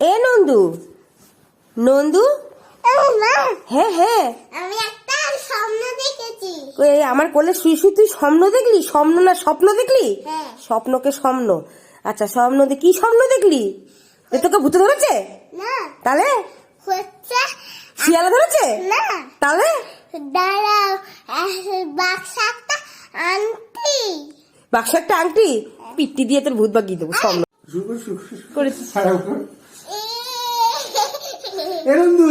এ নন্দু। নন্দু? হ্যাঁ হ্যাঁ। আমি একটা স্বপ্ন দেখেছি। এই আমার কোলে শুই শুই তুই স্বপ্ন দেখলি? স্বপ্ন না স্বপ্ন দেখলি? হ্যাঁ। স্বপ্নকে স্বপ্ন। আচ্ছা স্বপ্ন দে- কি স্বপ্ন দেখলি? এ তোকে ভূতে ধরেছে? না। তাহলে? হচ্ছে শিয়ালে ধরেছে? না। তাহলে? দাঁড়াও। বাক্স একটা আনতি বাক্স একটা আংটি? পিট্টি দিয়ে তোর ভূত বাগিয়ে দেবো স্বপ্ন। করেছি খারাপ কর এ নন্দু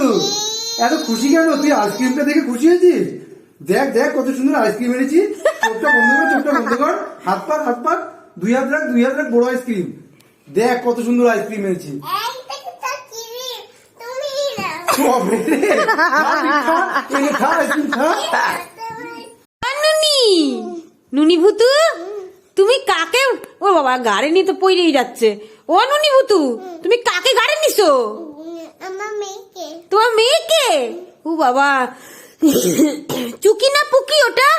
এত খুশি কেন? তুই আইসক্রিমটা দেখে খুশি হয়েছিস? দেখ দেখ কত সুন্দর আইসক্রিম এনেছি। চোখটা বন্ধ কর, চোখটা বন্ধ কর। হাত পাক হাত পাক দুই হাত রাখ, দুই হাত রাখ, বড় আইসক্রিম দেখ কত সুন্দর আইসক্রিম এনেছি। নুনি ভুতু? তুমি কাকে? ও বাবা, গাড়ি নিয়ে তো পইরেই যাচ্ছে। ও নুনি ভুতু, তুমি কাকে গাড়ি নিছো? তোমার মেয়েকে ও বাবা। চুকি না পুকি ওটা?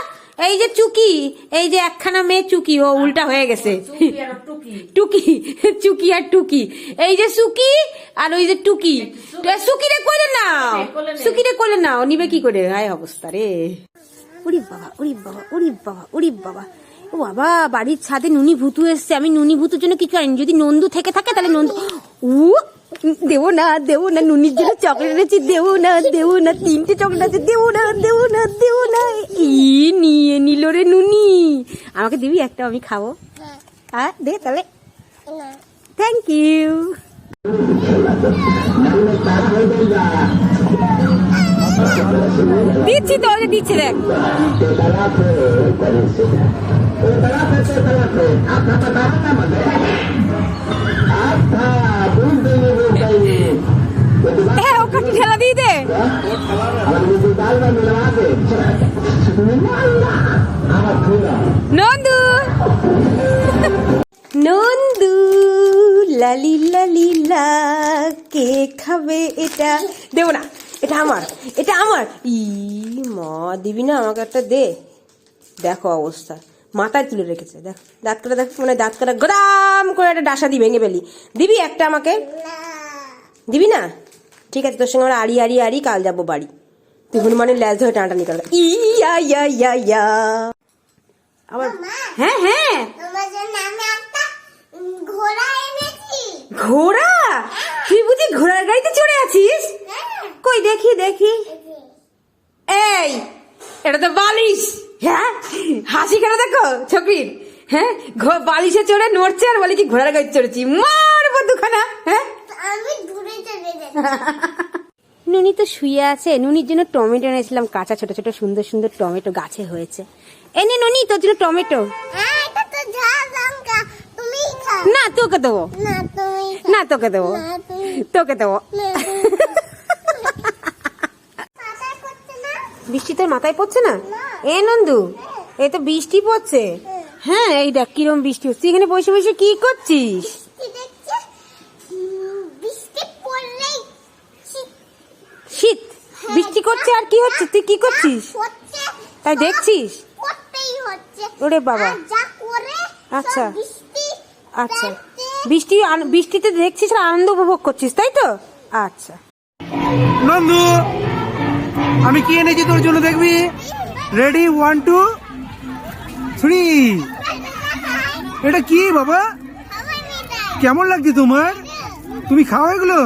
এই যে চুকি এই যে একখানা মেয়ে চুকি ও উল্টা হয়ে গেছে। টুকি। চুকি আর টুকি। এই যে সুকি আর ওই যে টুকি। সুকি। রে করে নাও। সুকি রে করে নাও নিবে কি করে? হায় অবস্থা রে। উরি বাবা উরি বাবা উরি বাবা উরি বাবা। ও বাবা বাড়ির ছাদে নুনি ভুতু এসছে। আমি নুনি ভুতুর জন্য কিছু আনি যদি নন্দু থেকে থাকে তাহলে নন্দু উ দেবো না দেবো না নুনির জন্য চকলেট এনেছি দেবো না দেবো না তিনটে চকলেট আছে দেবো না দেবো না দেবো না ই নিয়ে নিল রে নুনি। আমাকে দিবি একটা আমি খাব। হ্যাঁ। দে তাহলে। থ্যাংক ইউ দিচ্ছি তো যে দিচ্ছে দেখ। এটা দেবো না এটা আমার এটা আমার। ই মা দিবি না আমাকে একটা দে। দেখো অবস্থা মাথায় তুলে রেখেছে দেখ দাঁত কাটা দেখ মানে দাঁত কাটা গরাম করে একটা ডাসা দি ভেঙে ফেলি। দিবি একটা আমাকে? দিবি না? ঠিক আছে তোর সঙ্গে আমরা আড়ি আড়ি আড়ি কাল যাব বাড়ি। তুই হনুমানের ল্যাজ ধরে টানাটানি করবে ইয়া ইয়া ইয়া ইয়া। আবার হ্যাঁ হ্যাঁ। ঘোড়া এনেছি ঘোড়া তুই বুঝি ঘোড়ার গাড়িতে চড়ে আছিস? হ্যাঁ কই দেখি দেখি। এই এটা তো বালিশ। হ্যাঁ? হাসি কেন দেখো ছকির? হ্যাঁ? ঘো- বালিশে চড়ে নড়ছে আর বলে কি ঘোড়ার গাড়ি চড়েছি। মারবো দুখানা হ্যাঁ? নুনি তো শুয়ে আছে। নুনির জন্য টমেটো এনেছিলাম কাঁচা ছোট ছোট সুন্দর সুন্দর টমেটো গাছে হয়েছে। এনে নুনি তোর জন্য টমেটো হ্যাঁ এটা তো ঝাল লঙ্কা তুমি খাও না তোকে দেবো। না তোকে দেবো। তোকে দেবো। বৃষ্টি তোর মাথায় পড়ছে না। এ নন্দু এই তো বৃষ্টি পড়ছে। হ্যাঁ। এই দেখ কিরম বৃষ্টি হচ্ছে। এখানে বসে বসে কি করছিস? শীত। শীত? বৃষ্টি করছে আর কি হচ্ছে? তুই কি করছিস? তাই দেখছিস? ওরে বাবা। আচ্ছা। আচ্ছা। বৃষ্টি বৃষ্টিতে দেখছিস আর আনন্দ উপভোগ করছিস তাই তো? আচ্ছা। নন্দু আমি কি এনেছি তোর জন্য দেখবি? রেডি ওয়ান টু থ্রি এটা কি বাবা? কেমন লাগছে তোমার? তুমি খাও এগুলো?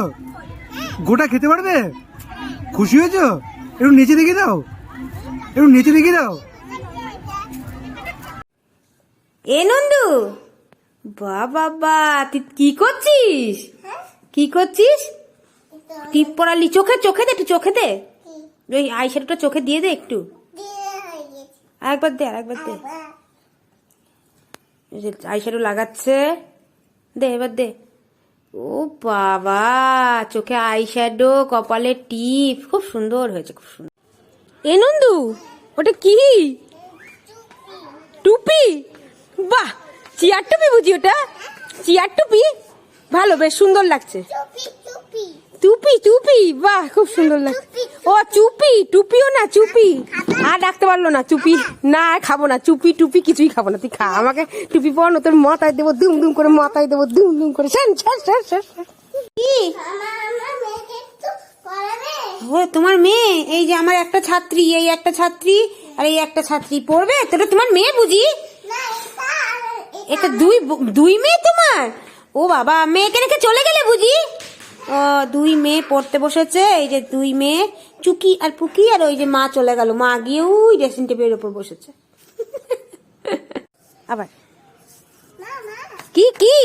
গোটা খেতে পারবে? খুশি হয়েছো? একটু নিচে দেখে দাও। একটু নিচে দেখে দাও। এ নন্দু! বা বাবা তুই কি করছিস? কি করছিস? টিপ পড়ালি চোখে চোখে দে একটু চোখে দে। ওই আইশ্যাডোটা চোখে দিয়ে দে একটু। হয়ে আরেকবার দে আরেকবার দে। আইশ্যাডো লাগাচ্ছে। দে এবার দে। ও বাবা চোখে আইশ্যাডো কপালে টিপ। খুব সুন্দর হয়েছে খুব সুন্দর। এ নন্দু ওটা কি? টুপি? বাহ! চিয়ার টুপি বুঝি ওটা? চিয়ার টুপি? ভালো বেশ সুন্দর লাগছে। টুপি টুপি। বাহ খুব সুন্দর লাগছে। ও চুপি টুপিও না চুপি। আর ডাকতে পারল না চুপি। না খাব না চুপি টুপি কিছুই খাব না। তুই খা আমাকে টুপি পর তোর মাথায় দেবো দুম দুম করে মাথায় দেবো দুম দুম করে। শান শান শান শান। কি? ও তোমার মেয়ে? এই যে আমার একটা ছাত্রী এই একটা ছাত্রী আর এই একটা ছাত্রী পড়বে? তোটা তোমার মেয়ে বুঝি? এটা দুই দুই মেয়ে তোমার? ও বাবা, মেয়েকে রেখে চলে গেলে বুঝি? ও, দুই মেয়ে পড়তে বসেছে, এই যে দুই মেয়ে, চুকি আর পুকি, আর ওই যে মা চলে গেল। মা গিয়ে ওই ড্রেসিং টেবিলের উপর বসেছে। আবার। কি কি?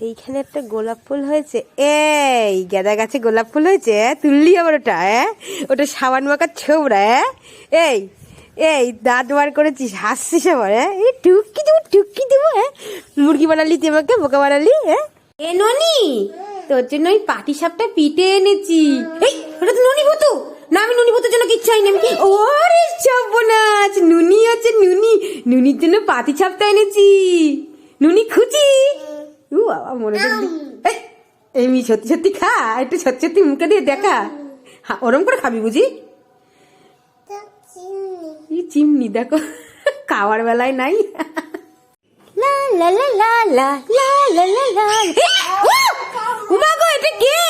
এইখানে একটা গোলাপ ফুল হয়েছে। এই, গেদা গাছে গোলাপ ফুল হয়েছে তুললি আবার ওটা হ্যাঁ? ওটা সাবান মাখার ছোবরা হ্যাঁ? এই এই দাঁত বার করেছিস হাসছিস আবার হ্যাঁ? এই টুকি দেবো টুকি দেবো হ্যাঁ? মুরগি বানালি তুই আমাকে বোকা বানালি হ্যাঁ? এ ননি তোর জন্য ওই পাটি সাপটা পিটে এনেছি। এই ওটা তো ননি ভুতু। না আমি নুনি ভুতুর জন্য কিচ্ছু হয়নি আমি ওরে সর্বনাশ নুনি আছে নুনি নুনির জন্য পাটি সাপটা এনেছি। নুনি খুঁজি। উ বাবা মনে এই, সত্যি সত্যি খা একটু সত্যি সত্যি মুখে দিয়ে দেখা। ওরম করে খাবি বুঝি? এই চিমনি দেখো খাওয়ার বেলায় নাই লা লা লা লা লা লা লা লা লা উমা গো এটা কে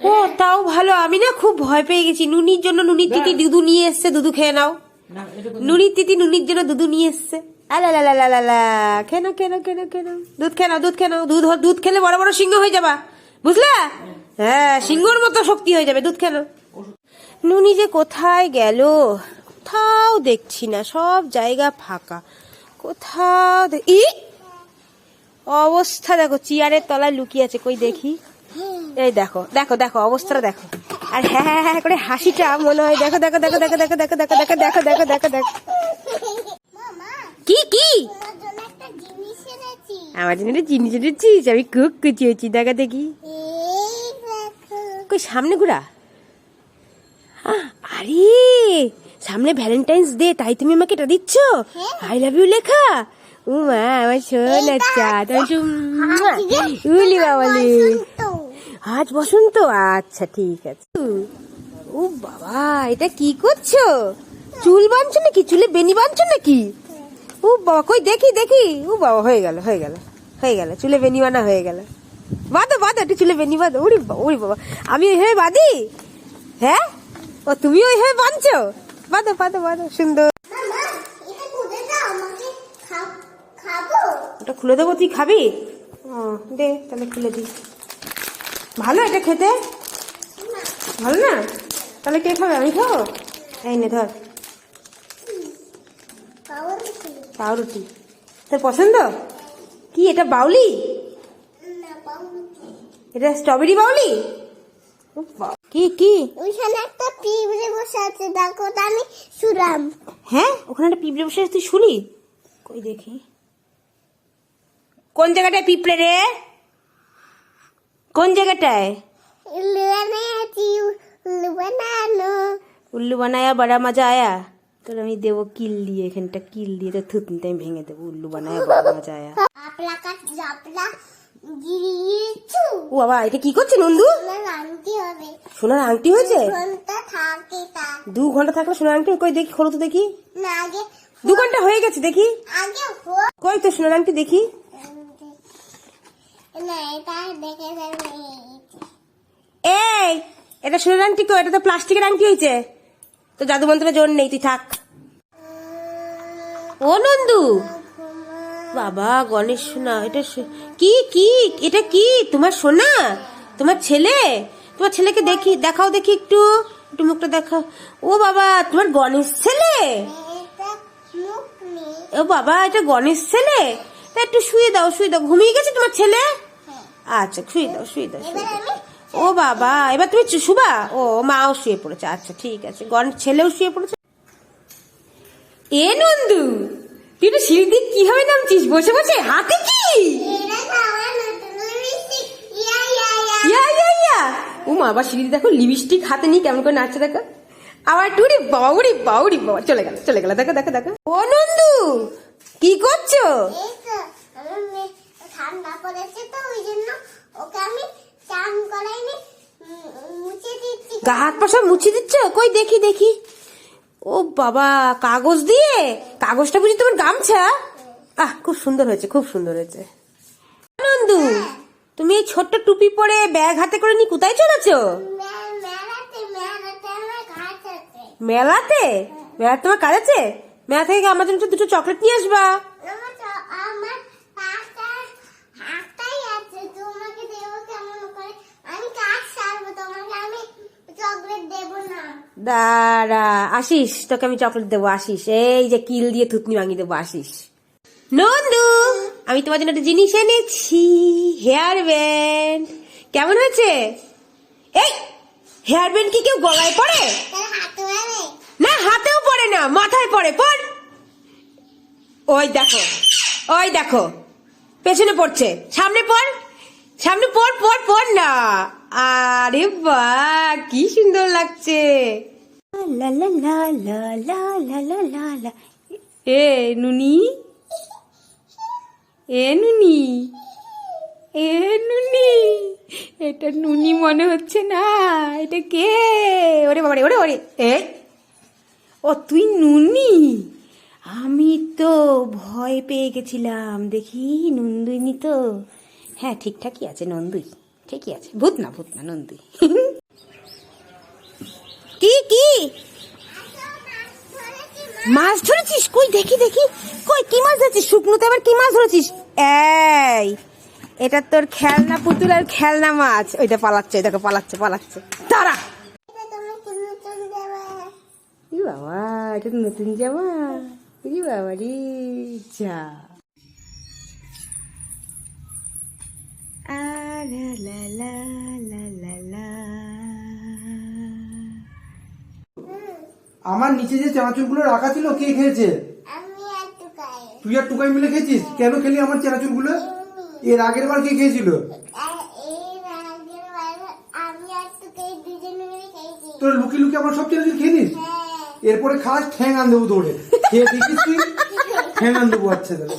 ও তাও ভালো আমি না খুব ভয় পেয়ে গেছি নুনির জন্য নুনির তিতি দুধু নিয়ে এসছে দুধু খেয়ে নাও নুনির তিতি নুনির জন্য দুধু নিয়ে এসছে আলা লা লা লা লা লা কেন কেন কেন কেন দুধ খেয়ে নাও দুধ খেয়ে নাও দুধ দুধ খেলে বড় বড় সিংহ হয়ে যাবা বুঝলা হ্যাঁ সিংহর মতো শক্তি হয়ে যাবে দুধ খেলো নুনি যে কোথায় গেল কোথাও দেখছি না সব জায়গা ফাঁকা কোথাও ই অবস্থা দেখো চেয়ারের তলায় লুকিয়ে আছে কই দেখি এই দেখো দেখো দেখো অবস্থাটা দেখো আর হ্যাঁ হ্যাঁ হ্যাঁ করে হাসিটা মনে হয় দেখো দেখো দেখো দেখো দেখো দেখো দেখো দেখো দেখো দেখো দেখো দেখো কি কি আমার জন্য একটা জিনিস এনেছিস আমি খুব খুশি হয়েছি দেখা দেখি কই সামনে ঘুরা আরে সামনে ভ্যালেন্টাইন্স ডে তাই তুমি আমাকে এটা দিচ্ছ? আই লাভ ইউ লেখা? ও মা আমার সোনা চাঁদ আমি উলি বাবালি। আজ বসন্ত? আচ্ছা ঠিক আছে। ও বাবা এটা কি করছ? চুল বাঁধছো নাকি? চুলে বেনি বাঁধছো নাকি? ও বাবা কই? দেখি দেখি। ও বাবা হয়ে গেল হয়ে গেল হয়ে গেল। চুলে বেনি বানা হয়ে গেল। বাঁধো বাঁধো একটু চুলে বেনি বাঁধো। ওরে বাবা ওরে বাবা। আমি ওইভাবে বাঁধি? হ্যাঁ? ও তুমি ওইভাবে বাঁধছো? বাঁধো বাঁধো বাঁধো সুন্দর। ওটা খুলে দেবো তুই খাবি? ও দে তাহলে খুলে দিই। ভালো এটা খেতে? ভালো না? তাহলে কে খাবে আমি খাব? এই নে ধর। পাউরুটি। তোর পছন্দ? কি এটা বাউলি? এটা স্ট্রবেরি বাউলি? কি কি? ওইখানে একটা পিঁপড়ে বসে আছে দেখো আমি শুরাম হ্যাঁ? ওখানে একটা পিঁপড়ে বসে আছে, তুই শুনি কই দেখি। কোন জায়গাটায় পিঁপড়ে রে? কোন জায়গাটায়? উল্লু বানায়া বড়া মজা আয়া। তোর আমি দেবো কিল দিয়ে এখানটা কিল দিয়ে তো থুতনিতে আমি ভেঙে দেবো। উল্লু বানায়া বড়া মজা আয়া। ও বাবা এটা কি করছে নন্দু? সোনার আংটি হয়েছে? দু ঘণ্টা থাকলে সোনার আংটি? কই দেখি খোলো তো দেখি। দু ঘণ্টা হয়ে গেছে দেখি। কই তো সোনার আংটি দেখি। এই এটা সোনার আংটি কই? এটা তো প্লাস্টিকের আংটি হয়েছে। তো জাদু মন্ত্রের জোর নেই তুই থাক। ও নন্দু বাবা, গণেশ সোনা, এটা কি কি, এটা কি? তোমার সোনা? তোমার ছেলে? তোমার ছেলেকে দেখি, দেখাও দেখি একটু একটু মুখটা দেখাও। ও বাবা, তোমার গণেশ ছেলে? ও বাবা, এটা গণেশ ছেলে? তা একটু শুয়ে দাও শুয়ে দাও। ঘুমিয়ে গেছে তোমার ছেলে? আচ্ছা শুয়ে দাও শুয়ে দাও শুয়ে দাও। ও বাবা, এবার তুমি শুবা? ও, মাও শুয়ে পড়েছে। আচ্ছা ঠিক আছে। গণেশ ছেলেও শুয়ে পড়েছে। এ নন্দু! তুই তো সিঁড়ি দিয়ে কীভাবে নামছিস? বসে বসে? হাতে কি? ইয়া ইয়া ও মা আবার সিঁড়ি দেখো লিপস্টিক হাতে নিয়ে কেমন করে নাচছে দেখো। আবার টুরি বাবা উড়ি বাবা চলে গেল চলে গেল। দেখো দেখো দেখো। ও নন্দু, কি করছ? ঠান্ডা গা হাত পা সব মুছে দিচ্ছ? কই দেখি দেখি। ও বাবা, কাগজ দিয়ে? কাগজটা বুঝি তোমার গামছা? আহ, খুব সুন্দর হয়েছে, খুব সুন্দর হয়েছে। নন্দু, তুমি এই ছোট্ট টুপি পরে ব্যাগ হাতে করে নিয়ে কোথায় চলেছো? মেলাতে? মেলা তোমার কাজ আছে? মেলা থেকে আমার জন্য দুটো চকলেট নিয়ে আসবা আমার তো- আমার পাঁচটা হাতটাই আছে তোমাকে দেবো কেমন করে আমি কাজ সারবো তোমাকে আমি চকলেট দেবো না দাঁড়া আসিস তোকে আমি চকলেট দেবো আসিস এই যে কিল দিয়ে থুতনি ভাঙিয়ে দেবো আসিস নন্দু, আমি তোমার জন্য একটা জিনিস এনেছি হেয়ার ব্যান্ড কেমন হয়েছে? এই হেয়ার ব্যান্ড কি কেউ গলায় মানে না, হাতেও পড়ে না, মাথায় পড়ে পড় ওই দেখো ওই দেখো, পেছনে পড়ছে, সামনে পড় সামনে পড় পড় পড় না। আরে বা কি সুন্দর লাগছে। লা লা লা লা লা লা লা লা লা। এ নুনি? এ নুনি? এ নুনি? এটা নুনি মনে হচ্ছে না। এটা কে? ওরে বাবারে ওরে ওরে। এই ও তুই নুনি? আমি তো ভয় পেয়ে গেছিলাম। দেখি নন্দুইনি তো। হ্যাঁ ঠিকঠাকই আছে নন্দুই ঠিকই আছে। ভূত না ভূত না নন্দুই কি কি? মাছ ধরেছিস? কই, দেখি দেখি। কই, কি মাছ ধরেছিস? শুকনোতে আবার কি মাছ ধরেছিস? এই, এটা তোর খেলনা পুতুল আর খেলনা মাছ। ওইটা পালাচ্ছে ওইটাকে পালাচ্ছে পালাচ্ছে। তারা বাবা, এটা নতুন জামা। বাবা রে, যা। আমার নিচে যে চানাচুরগুলো রাখা ছিল কে খেয়েছে? তুই আর টুকাই মিলে খেয়েছিস? কেন খেলি আমার চানাচুরগুলো? এর আগের বার কে খেয়েছিল? তোর লুকি লুকি আমার সব চানাচুর খেয়ে নিস হ্যাঁ। এরপরে খাস ঠ্যাং আন দেবো তোরে। খেয়ে দেখিস তুই ঠ্যাং আন দেবো আচ্ছা তাহলে।